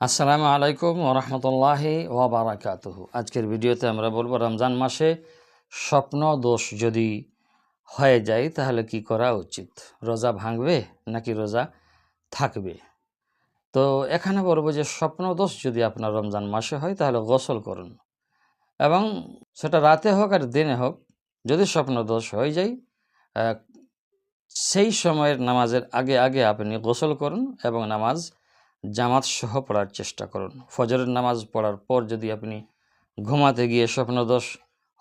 আসসালামু আলাইকুম ওরহমতুল্লাহি ওবরাকাতুহ আজকের ভিডিওতে আমরা বলব, রমজান মাসে স্বপ্ন দোষ যদি হয়ে যায়, তাহলে কি করা উচিত? রোজা ভাঙবে নাকি রোজা থাকবে? তো এখানে বলব যে, স্বপ্ন দোষ যদি আপনার রমজান মাসে হয়, তাহলে গোসল করুন। এবং সেটা রাতে হোক আর দিনে হোক, যদি স্বপ্ন দোষ হয়ে যায় সেই সময়ের নামাজের আগে আগে আপনি গোসল করুন এবং নামাজ জামাত সহ পড়ার চেষ্টা করুন। ফজরের নামাজ পড়ার পর যদি আপনি ঘুমাতে গিয়ে স্বপ্নদোষ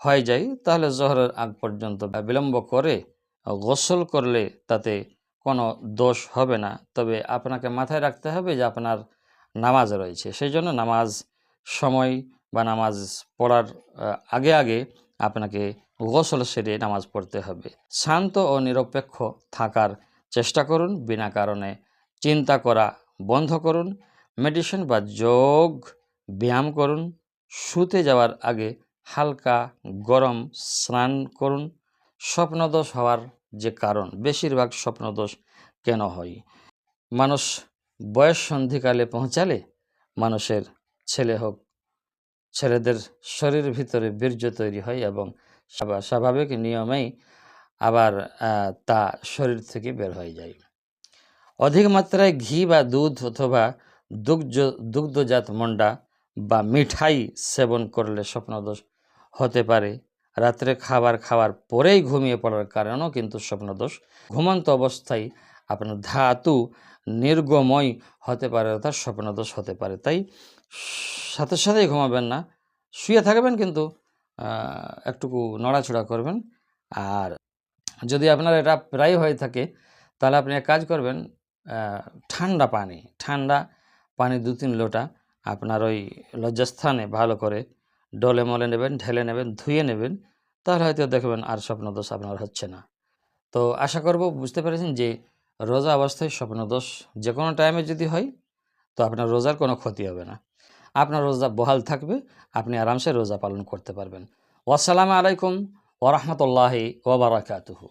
হয়ে যায়, তাহলে জহরের আগ পর্যন্ত বিলম্ব করে গোসল করলে তাতে কোনো দোষ হবে না। তবে আপনাকে মাথায় রাখতে হবে যে আপনার নামাজ রয়েছে। সেই জন্য নামাজ সময় বা নামাজ পড়ার আগে আগে আপনাকে গোসল সেরে নামাজ পড়তে হবে। শান্ত ও নিরপেক্ষ থাকার চেষ্টা করুন। বিনা কারণে চিন্তা করা বন্ধ করুন মেডিসিন বা যোগ ব্যায়াম করুন, শুতে যাওয়ার আগে হালকা গরম স্নান করুন। স্বপ্নদোষ হওয়ার যে কারণ, বেশিরভাগ স্বপ্নদোষ কেন হয়? মানুষ বয়স সন্ধিকালে পৌঁছালে মানুষের ছেলে হোক, ছেলেদের শরীর ভিতরে বীর্য তৈরি হয় এবং স্বাভা- স্বাভাবিক নিয়মেই আবার তা শরীর থেকে বের হয়ে যায়। অধিক মাত্রায় ঘি বা দুধ অথবা দুগ্ধ দুগ্ধজাত মন্ডা বা মিঠাই সেবন করলে স্বপ্নদোষ হতে পারে। রাত্রে খাবার খাওয়ার পরেই ঘুমিয়ে পড়ার কারণেও কিন্তু স্বপ্নদোষ ঘুমন্ত অবস্থায় আপনার ধাতু নির্গময় হতে পারে অর্থাৎ স্বপ্নদোষ হতে পারে। তাই সাথে সাথেই ঘুমাবেন না, শুয়ে থাকবেন কিন্তু একটুকু নড়াচড়া করবেন। আর যদি আপনার এটা প্রায় হয়ে থাকে, তাহলে আপনি এক কাজ করবেন ঠান্ডা পানি ঠান্ডা পানি দু তিন লোটা আপনার ওই লজ্জাস্থানে ভালো করে ডলে মলে নেবেন, ঢেলে নেবেন, ধুয়ে নেবেন, তাহলে হয়তো দেখবেন আর স্বপ্নদোষ আপনার হচ্ছে না। তো আশা করব বুঝতে পেরেছেন যে রোজা অবস্থায় স্বপ্নদোষ যে কোনো টাইমে যদি হয়, তো আপনার রোজার কোনো ক্ষতি হবে না। আপনার রোজা বহাল থাকবে, আপনি আরামসে রোজা পালন করতে পারবেন। ওয়াসালামু আলাইকুম ওরহমতুল্লাহি ওবরাকাতুহু